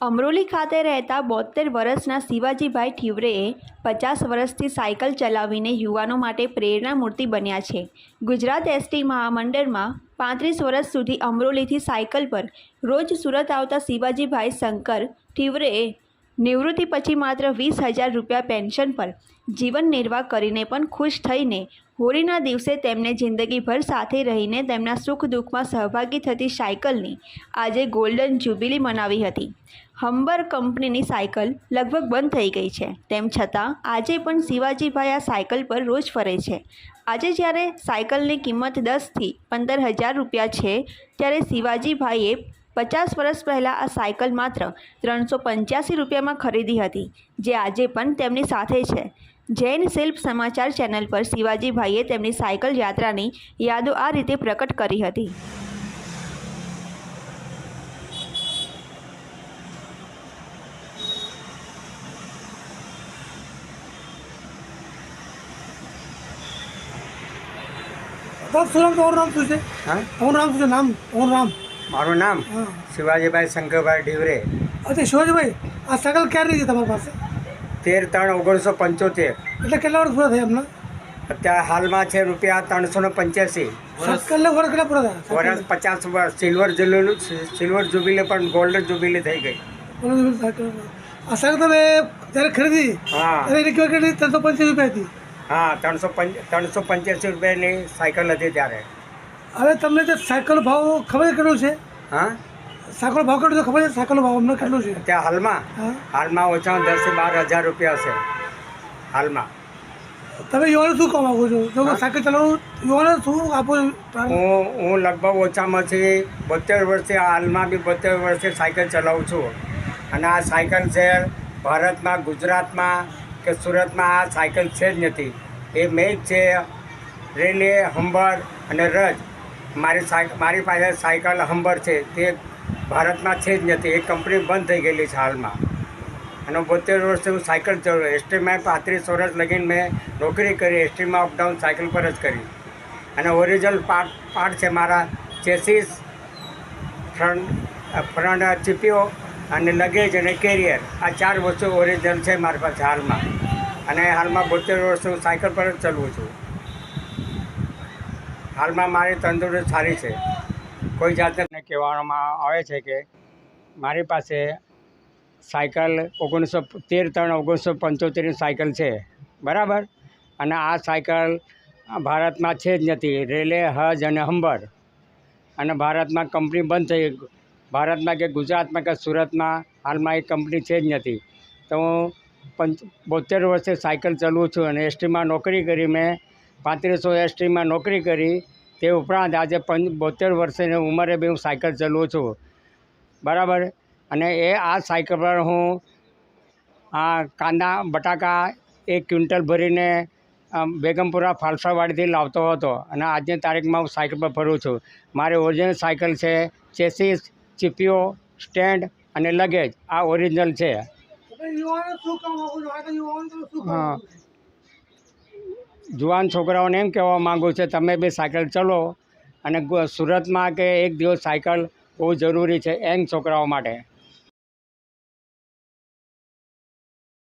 અમરોલી ખાતે રહેતા બોતેર વર્ષના શિવાજીભાઈ ઠીવરેએ પચાસ વર્ષથી સાયકલ ચલાવીને યુવાનો માટે પ્રેરણા મૂર્તિ બન્યા છે. ગુજરાત એસટી મહામંડળમાં પાંત્રીસ વર્ષ સુધી અમરોલીથી સાયકલ પર રોજ સુરત આવતા શિવાજીભાઈ શંકર ઠીવરેએ નિવૃત્તિ પછી માત્ર વીસ હજાર રૂપિયા પેન્શન પર જીવન નિર્વાહ કરીને પણ ખુશ થઈને હોળીના દિવસે તેમને જિંદગીભર સાથે રહીને તેમના સુખ દુઃખમાં સહભાગી થતી સાયકલની આજે ગોલ્ડન જ્યુબિલી મનાવી હતી. હમ્બર કંપનીની સાયકલ લગભગ બંધ થઈ ગઈ છે. તેમ છતાં, આજે પણ શિવાજીભાઈ આ સાયકલ પર રોજ ફરે છે. આજે જ્યારે સાયકલની કિંમત દસથી પંદર હજાર રૂપિયા છે, ત્યારે શિવાજીભાઈએ પચાસ વર્ષ પહેલાં આ સાયકલ માત્ર ત્રણસો પંચ્યાસી રૂપિયામાં ખરીદી હતી, જે આજે પણ તેમની સાથે છે. જૈન શિલ્પ સમાચાર ચેનલ પર શિવાજીભાઈએ તેમની સાયકલ યાત્રાની યાદો આ રીતે પ્રકટ કરી હતી. મારું નામ હા. શિવાજીભાઈ શંકરભાઈ ઢીવરે. શિવાજીભાઈ આ સાયકલ ક્યારે છે તમારી પાસે? તેર ત્રણ ઓગણીસો પંચોતેર. એટલે કેટલા વર્ષ પૂરા થયા એમના? અત્યારે હાલમાં છે રૂપિયા ત્રણસો ને પંચ્યાસી. સાયકલને વર્ષ કેટલા પૂરા થયા? વર્ષ પચાસ વર્ષ સિલ્વર જુબિલી સિલ્વર જુબીલી પણ ગોલ્ડન જુબિલી થઈ ગઈ. સાયકલ તમે જ્યારે ખરીદી હા. એની કિંમત કેટલી? ત્રણસો પંચ્યાસી રૂપિયા હતી. હા ત્રણસો પંચ ત્રણસો પંચ્યાસી રૂપિયાની સાયકલ હતી ત્યારે. હવે તમને જે સાયકલ ભાવ ખબર કેટલો છે? હા? સાયકલ ભાવ કેટલો ખબર છે? સાયકલ ભાવ અમને કેટલો છે? ત્યાં હાલમાં? હાલમાં ઓછામાં દસથી બાર હજાર રૂપિયા છે. હાલમાં. તમે યુવાનો શું કહો માગો છો? જો સાયકલ ચલાવું યુવાનો શું આપો હું હું લગભગ ઓછામાંથી બોતેર વર્ષથી હાલમાં બી બોતેર વર્ષથી સાયકલ ચલાવું છું. અને આ સાયકલ છે ભારતમાં ગુજરાતમાં કે સુરતમાં આ સાયકલ છે જ નથી. એ મેં છે રેલે હંબર અને રજ. મારી સાયકલ મારી પાસે સાયકલ હંબર છે. તે ભારતમાં છે જ નથી. એ કંપની બંધ થઈ ગયેલી છે હાલમાં. અને બોતેર વર્ષથી હું સાયકલ ચલાવું એસટીમાં પાંત્રીસ વર્ષ લગીને મેં નોકરી કરી, એસટીમાં અપડાઉન સાયકલ પર જ કરી. અને ઓરિજિનલ પાર્ટ પાર્ટ છે મારા ચેસીસ, ફ્રન્ટ ફ્રન્ટ ચીપીઓ અને લગેજ અને કેરિયર. આ ચાર વસ્તુ ઓરિજિનલ છે મારી પાસે હાલમાં. અને હાલમાં બોતેર વર્ષથી હું સાયકલ પર જ ચલાવું છું. હાલમાં મારી તંદુરસ્ત સારી છે. કોઈ જાતને કહેવામાં આવે છે કે મારી પાસે સાયકલ ઓગણીસો તેર ત્રણ ઓગણીસો પંચોતેરની સાયકલ છે. બરાબર? અને આ સાયકલ ભારતમાં છે જ નથી. રેલે, હજ અને હંબર. અને ભારતમાં કંપની બંધ થઈ. ભારતમાં કે ગુજરાતમાં કે સુરતમાં હાલમાં એ કંપની છે જ નથી. તો હું પંચ બોતેર વર્ષે સાયકલ ચલાવું છું અને એસટીમાં નોકરી કરી મેં. પાંત્રીસો એસટીમાં નોકરી કરી. તે ઉપરાંત આજે બોતેર વર્ષની ઉંમરે બી હું સાયકલ ચલાવું છું. બરાબર? અને એ આ સાયકલ પર હું આ કાંદા બટાકા એક ક્વિન્ટલ ભરીને બેગમપુરા ફાલસાવાડીથી લાવતો હતો. અને આજની તારીખમાં હું સાયકલ પર ફરું છું. મારી ઓરિજિનલ સાયકલ છે ચેસીસ ચીપીઓ સ્ટેન્ડ અને લગેજ. આ ઓરિજિનલ છે. હા. જુવાન છોકરાઓને એમ કહેવા માગું છું, તમે બી સાયકલ ચલો અને સુરતમાં કે એક દિવસ સાયકલ બહુ જરૂરી છે યંગ છોકરાઓ માટે.